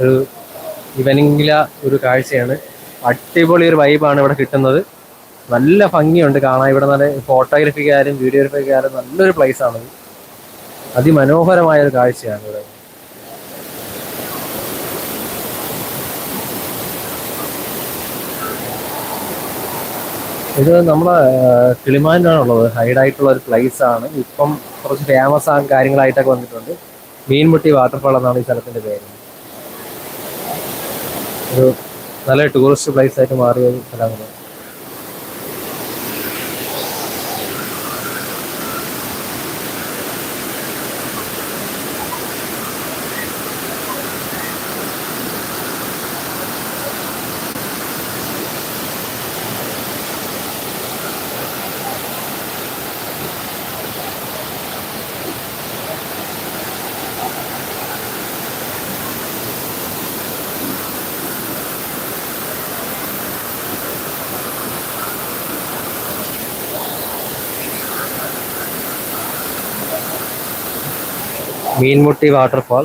ഒരു ഇവനിങ്ങില ഒരു കാഴ്ചയാണ്. അടിപൊളി ഒരു വൈബാണ് ഇവിടെ കിട്ടുന്നത്. നല്ല ഭംഗിയുണ്ട് കാണാൻ. ഇവിടെ നല്ല ഫോട്ടോഗ്രാഫിക്കാരും വീഡിയോഗ്രാഫിക്കാരും നല്ലൊരു പ്ലേസ് ആണത് അതിമനോഹരമായ ഒരു കാഴ്ചയാണ് ഇവിടെ. ഇത് നമ്മളെ കിളിമാനാണുള്ളത് ഹൈഡായിട്ടുള്ള ഒരു പ്ലേസ് ആണ്. ഇപ്പം കുറച്ച് ഫേമസ് ആ കാര്യങ്ങളായിട്ടൊക്കെ വന്നിട്ടുണ്ട്. മീൻമുട്ടി വാട്ടർഫാൾ എന്നാണ് ഈ സ്ഥലത്തിന്റെ പേര്. ഒരു നല്ല ടൂറിസ്റ്റ് പ്ലേസ് ആയിട്ട് മാറിയ സ്ഥലമാണ്. മീൻമുട്ടി വാട്ടർഫാൾ